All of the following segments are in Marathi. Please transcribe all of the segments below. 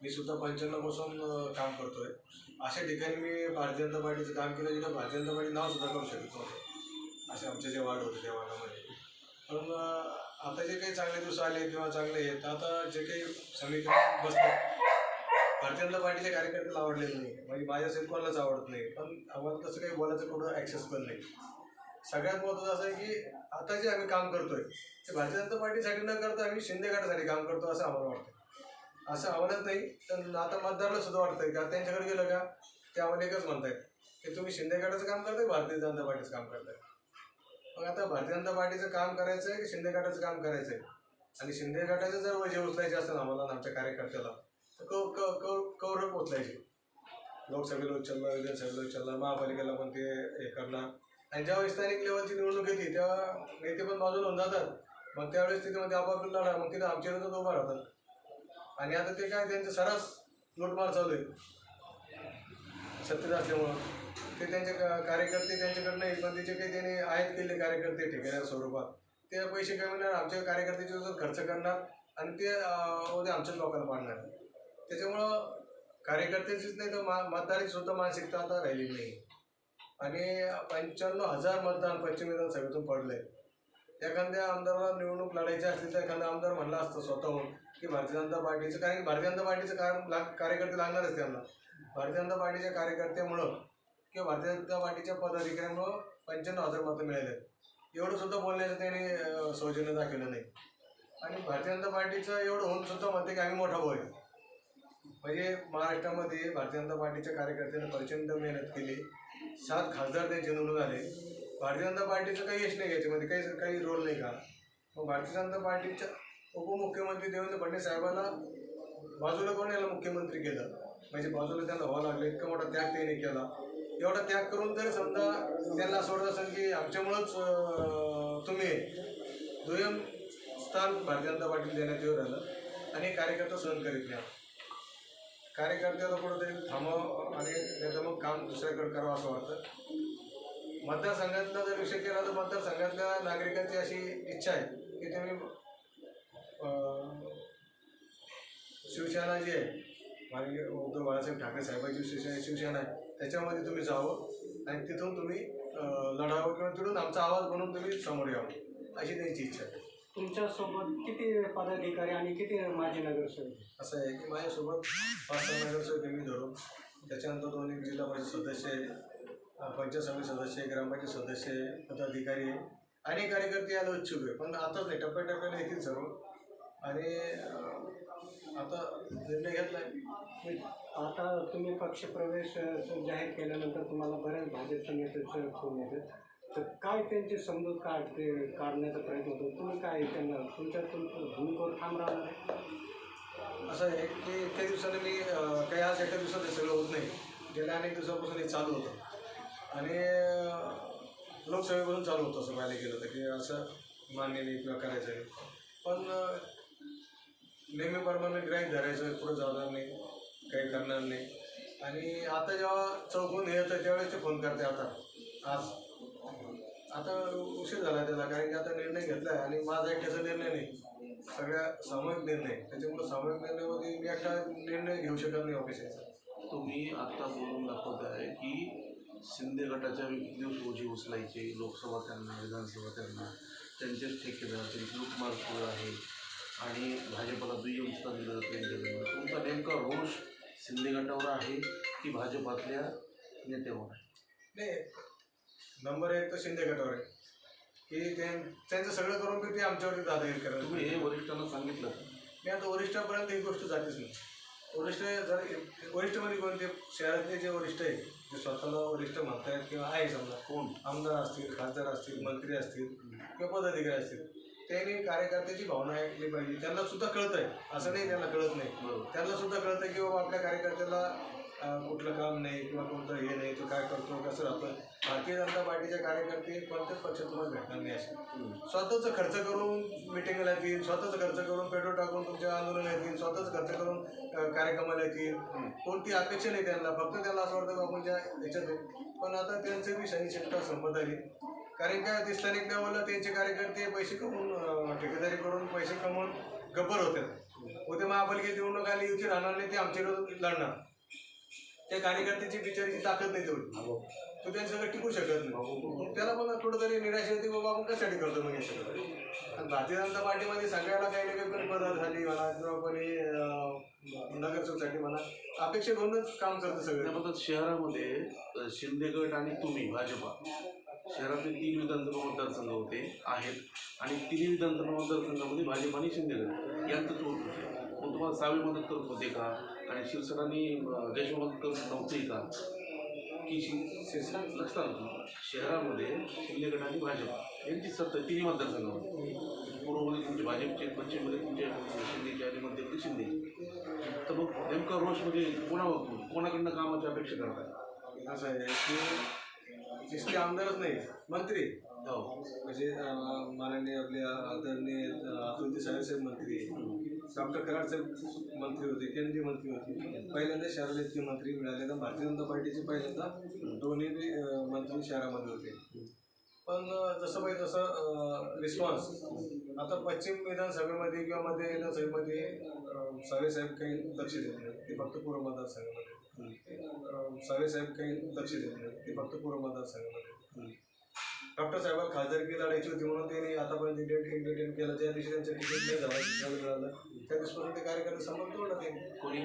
मी सुद्धा पंच्याण्णवपासून करतो काम करतोय. अशा ठिकाणी मी भारतीय जनता पार्टीचं काम केलं जिथं भारतीय जनता पार्टी नाव सुद्धा करू शकत नव्हतं. असे आमचे जे वार्ड होते त्या वार्डामध्ये पण आता जे काही चांगले दिवस आले किंवा चांगले आहेत आता जे काही समीकरण बसतात भारतीय जनता पार्टीचे कार्यकर्त्याला आवडलेले नाही. म्हणजे माझ्या असेल कोणालाच आवडत नाही. पण आम्हाला तसं काही बोलायचं कुठं ॲक्सेस पण नाही. सगळ्यात महत्त्वाचं असं आहे की आता जे आम्ही काम करतोय ते भारतीय जनता पार्टीसाठी न करता आम्ही शिंदे गटासाठी काम करतो असं आम्हाला वाटतं असं आम्हालाच नाही तर आता मतदाराला सुद्धा वाटतंय का त्यांच्याकडे गेलं का ते आम्हाला एकच म्हणतायत की तुम्ही शिंदे गटाचं काम करताय भारतीय जनता पार्टीचं काम करताय. मग आता भारतीय जनता पार्टीचं काम करायचं आहे की शिंदे गटाचं काम करायचं आहे आणि शिंदे गटाचं जर वजे उचलायचे असेल आम्हाला आमच्या कार्यकर्त्याला तर कौ कौ कौ कौरव उचलायचे. लोकसभेला उचललं विधानसभेला उचललं महापालिकेला पण ते हे करणार. आणि ज्यावेळेस स्थानिक लेवलची निवडणूक येते तेव्हा नेते पण बाजूला होऊन जातात. मग त्यावेळेस तिथे मध्ये आपापलं लढा मग तिथे आमच्या विरोधात उभा राहतात. आणि आता ते काय त्यांचं सरस लूटमार चालू आहे. सत्तेत असल्यामुळं. ते त्यांचे कार्यकर्ते त्यांच्याकडनं नाही काही त्यांनी आहेत केले कार्यकर्ते ठेकेल्या स्वरूपात. ते पैसे कमवणार आमच्या कार्यकर्त्याचे खर्च करणार आणि ते उद्या आमच्याच लोकांना पाडणार. त्याच्यामुळं कार्यकर्त्याचीच नाही तर मा मतदाराची सुद्धा मानसिकता आता राहिलेली नाही. आणि पंच्याण्णव हजार मतदान पश्चिम विधानसभेतून आहे एखाद्या आमदाराला निवडणूक लढायची असली तर एखादा आमदार म्हणला असतं स्वतःहून की भारतीय जनता पार्टीचं कारण भारतीय जनता पार्टीचं काम कार्यकर्ते लागणारच त्यांना. भारतीय जनता पार्टीच्या कार्यकर्त्यामुळं किंवा भारतीय जनता पार्टीच्या पदाधिकाऱ्यांमुळं पंच्याण्णव हजार मतं मिळाले एवढं सुद्धा बोलण्याचं त्यांनी सौजन्य दाखवलं नाही. आणि भारतीय जनता पार्टीचं एवढं होऊन सुद्धा म्हणते की आम्ही मोठा भाऊ आहे म्हणजे महाराष्ट्रामध्ये भारतीय जनता पार्टीच्या कार्यकर्त्यांनी प्रचंड मेहनत केली. सात खासदार त्यांचे निवडून आले. भारतीय जनता पार्टीचं काही यश नाही याच्यामध्ये काही काही रोल नाही का? मग भारतीय जनता पार्टीच्या उपमुख्यमंत्री देवेंद्र फडणवीस साहेबांना बाजूला कोण याला मुख्यमंत्री केलं? म्हणजे बाजूला त्यांना व्हावं लागलं इतका मोठा त्याग त्याने केला. एवढा त्याग करून तरी समजा त्यांना असं वाटत असेल की आमच्यामुळंच तुम्ही दुय्यम स्थान भारतीय जनता पार्टीला देण्यात येऊ राहिलं आणि कार्यकर्ता सहन करीत नाही कार्यकर्त्याला कुठंतरी थांबावं आणि त्याचं मग काम दुसऱ्याकडे करावं असं वाटतं. मतदारसंघातला जर विषय केला तर मतदारसंघातल्या नागरिकांची अशी इच्छा आहे की तुम्ही शिवसेना जी आहे माननीय उद्धव बाळासाहेब ठाकरे साहेबांची शिवसेना शिवसेना आहे त्याच्यामध्ये तुम्ही जावं आणि तिथून तुम्ही लढावं किंवा तिथून आमचा आवाज बनवून तुम्ही समोर यावं अशी त्यांची इच्छा आहे. तुमच्यासोबत किती पदाधिकारी आणि किती माजी नगरसेवक असं आहे की माझ्यासोबत पाच सहा नगरसेवक मी धरून. त्याच्यानंतर दोन एक जिल्हा परिषद सदस्य आहे पंचायत समिती सदस्य आहे ग्रामपंचायत सदस्य आहे पदाधिकारी आहे. अनेक कार्यकर्ते यायला इच्छुक आहे पण आताच नाही टप्प्याटप्प्याने येतील सर्व. आणि आता निर्णय घेतला आहे आता तुम्ही पक्षप्रवेश जाहीर केल्यानंतर तुम्हाला बऱ्याच भाजपच्या नेत्याचे फोन येतात. तर काय त्यांची समजूत काढते काढण्याचा प्रयत्न होतो? तुम्ही काय त्यांना तुमच्या तुमच्या भूमिकेवर ठाम राहणार आहे? असं आहे की इतक्या दिवसाने मी काही आज एका दिवसात हे सगळं होत नाही. गेल्या अनेक दिवसापासून हे चालू होतं. आणि लोकसभेपासून चालू होतं असं पाहायला गेलं तर की असं मान्य नाही किंवा करायचं नाही पण नेहमीप्रमाणे ग्राहीक धरायचं पुढे जाणार नाही काही करणार नाही. आणि आता जेव्हा चौकून येतं त्यावेळेस ते फोन करते आता. आज. आता उशीर झाला त्याला कारण की आता निर्णय घेतला आहे आणि माझा एकट्याचा निर्णय नाही. सगळ्या सामूहिक निर्णय. त्याच्यामुळे सामूहिक निर्णयामध्ये मी एकटा निर्णय घेऊ शकत नाही ऑफिसचा तुम्ही आत्ता बोलून दाखवत आहे की शिंदे गटाच्या दिवस रोजी उचलायचे लोकसभा त्यांना विधानसभा त्यांना त्यांचेच ठेकेदार त्यांची ग्रुप मार्फत आहे. आणि भाजपला दुय्यम स्थान दिलं जातं तुमचा नेमका रोष शिंदे गटावर आहे की भाजपातल्या नेत्यावर आहे? नाही नंबर एक तर शिंदे गटावर आहे. की त्यां- त्यांचं सगळं करून बी ते आमच्यावरती दादागिरी करत तुम्ही हे वरिष्ठांना सांगितलं. का? मी आता वरिष्ठापर्यंत ही गोष्ट जातेच नाही. वरिष्ठ जर वरिष्ठमध्ये कोणते शहरातले जे वरिष्ठ आहे जे स्वतःला वरिष्ठ म्हणतायत किंवा आहे समजा कोण? आमदार असतील खासदार असतील मंत्री असतील किंवा पदाधिकारी असतील त्यांनी कार्यकर्त्याची भावना ऐकली पाहिजे. त्यांना सुद्धा कळतंय. असं नाही त्यांना कळत नाही. त्यांना सुद्धा कळतंय की बाबा आपल्या कार्यकर्त्याला कुठलं काम नाही किंवा कोणतं हे नाही तो काय करतो कसं राहतो भारतीय जनता पार्टीचे कार्यकर्ते कोणत्याच पक्षात तुम्हाला भेटणार नाही असे. स्वतःच खर्च करून मिटिंगला येतील स्वतःच खर्च करून पेट्रोल टाकून तुमच्या आंदोलन येतील स्वतःच खर्च करून कार्यक्रमाला येतील. कोणती अपेक्षा नाही त्यांना. फक्त त्यांना असं वाटतं की आपण ज्या ह्याच्यात आहे. पण आता त्यांचं बी शनी शिष्टा संपत आली. कारण काय ते स्थानिक लेवलला त्यांचे कार्यकर्ते पैसे कमवून ठेकेदारी करून पैसे कमवून गब्बर होतात उद्या महापालिकेत निवडणूक आली युती राहणार नाही ते आमच्या लढणार. त्या कार्यकर्त्याची बिचारीची ताकद नाही तेवढी. तो त्यांच्याकडे टिकू शकत नाही. त्याला पण कुठंतरी निराशा येते बाबा आपण कशासाठी करतो मग हे सगळं? आणि भारतीय जनता पार्टीमध्ये सगळ्याला काही ना काही कोणी पदासाठी म्हणा किंवा कोणी नगरसेवकसाठी म्हणा अपेक्षा करूनच काम करतं सगळं. त्याबद्दल शहरामध्ये शिंदे गट आणि तुम्ही भाजपा शहरातील तीन विधानसभा मतदारसंघ होते आहेत आणि तिन्ही विधानसभा मतदारसंघामध्ये भाजप आणि शिंदे यांचं यांचं होते. मग तुम्हाला सावे मदत करत होते का? आणि शिवसेनानी देशमुख मदत करत नव्हती का? की शि- शिवसेना लक्षात शहरामध्ये शिंदेगड आणि भाजप यांची सत्ता तिन्ही मतदारसंघामध्ये. पूर्वमध्ये तुमचे भाजपचे पश्चिममध्ये तुमचे शिंदेचे आणि मध्यमध्ये शिंदेचे तर मग नेमका रोष म्हणजे कोणावर कोणाकडनं कामाची अपेक्षा करताय? असं आहे की नुसते आमदारच नाही मंत्री. हो. म्हणजे माननीय आपले आदरणीय अतुलजी साहेब मंत्री डॉक्टर कराड साहेब मंत्री होते केंद्रीय मंत्री होते. पहिल्यांदा शहराला इतके मंत्री मिळाले तर भारतीय जनता पार्टीचे पहिल्यांदा दोन्ही मंत्री शहरामध्ये होते. पण जसं पाहिजे तसं रिस्पॉन्स आता पश्चिम विधानसभेमध्ये किंवा मध्य विधानसभेमध्ये साहेब काही लक्ष देत नाही ते फक्त पूर्व मतदारसंघामध्ये सावे साहेब काही लक्ष देत नाही ते फक्त पूर्व मतदारसंघामध्ये डॉक्टर साहेबांना खासदारकी लढायची होती म्हणून त्यांनी आतापर्यंत इंडियन इंडियन केलं. ज्या दिवशी त्यांचं तिकीट नाही झालं मिळालं त्या दिवसापासून ते कार्यकर्ते संबंध तोडला त्यांनी. कोणी?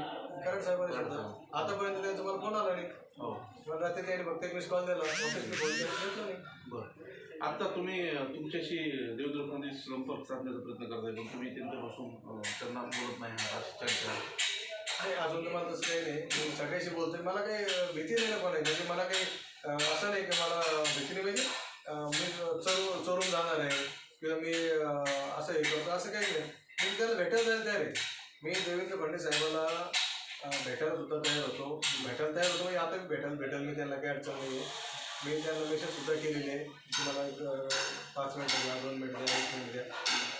कारण साहेबांनी सुद्धा. आतापर्यंत त्यांचा मला फोन आला नाही. हो. मला रात्री त्यांनी फक्त एक मिस कॉल दिला. ऑफिसने फोन केला घेतला नाही. बरं. आता तुम्ही तुमच्याशी देवेंद्र फडणवीस संपर्क साधण्याचा प्रयत्न करताय पण तुम्ही त्यांच्यापासून त्यांना बोलत नाही अशी चर्चा. नाही अजून तर मला तसं काही नाही. मी सगळ्याशी बोलतोय. मला काही भीती नाही ना कोणाची. म्हणजे मला काही असं नाही की मला भीती नाही म्हणजे मी चोरू चोरून जाणार आहे. किंवा मी असं हे करतो. असं काही नाही. मी त्याला भेटायला जायला तयार आहे. मी देवेंद्र फडणवीस साहेबाला भेटायला सुद्धा तयार होतो. भेटायला तयार होतो. म्हणजे आता भेटायला भेटायला मी त्यांना काही अडचण नाही आहे मी मेसेज सुद्धा केलेले आहे. की मला एक पाच मिनिटं द्या दोन मिनिटं द्या एक मिनिट द्या.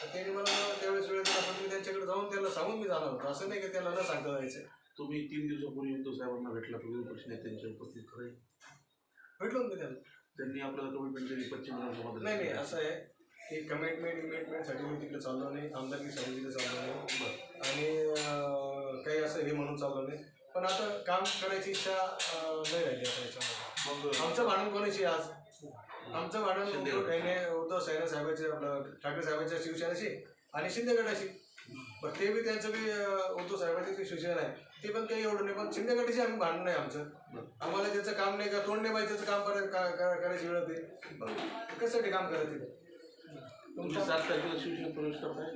तर त्यांनी मला त्यावेळेस वेळ दिला पण मी त्यांच्याकडे जाऊन त्यांना सांगून मी जाणार होतो. असं नाही की त्यांना न सांगता जायचं. तुम्ही तीन दिवसापूर्वी उद्धव साहेबांना भेटला तर विरोधी पक्ष नेत्यांच्या उपस्थित खरं आहे. भेटलो मी त्यांना त्यांनी आपल्याला कमिटमेंट दिली पश्चिम विधानसभा नाही नाही असं आहे की कमिटमेंट इमिटमेंटसाठी मी तिकडे चाललो नाही आमदारकीसाठी तिकडे चाललो नाही. आणि काही असं हे म्हणून चाललो नाही. पण आता काम करायची इच्छा नाही राहिली आता याच्यामध्ये. मग आमचं भांडण कोणाशी आहे आज? आमचं भांडण उद्धव ठाकरे उद्धव साहेब साहेबाचे आपलं ठाकरे साहेबांच्या शिवसेनेशी आणि शिंदे गटाशी बरं ते बी त्यांचं बी उद्धव साहेबांची जी शिवसेना आहे. ते पण काही एवढं नाही पण शिंदे गटाशी आम्ही भांडण नाही आमचं. आम्हाला त्याचं काम नाही का तोंड नाही पाहिजे त्याचं काम करायचं करायची वेळ होते. कशासाठी काम करायचं ते? तुम्ही सात तारखेला शिवसेनेत प्रवेश करताय?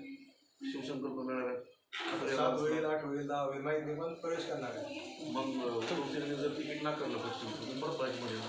मेळाव्यात सात होईल आठ होईल दहा होईल माहिती नाही पण प्रवेश करणार आहे मग जर तिकीट नाकारलं पश्चिम परत भाजपमध्ये येणार.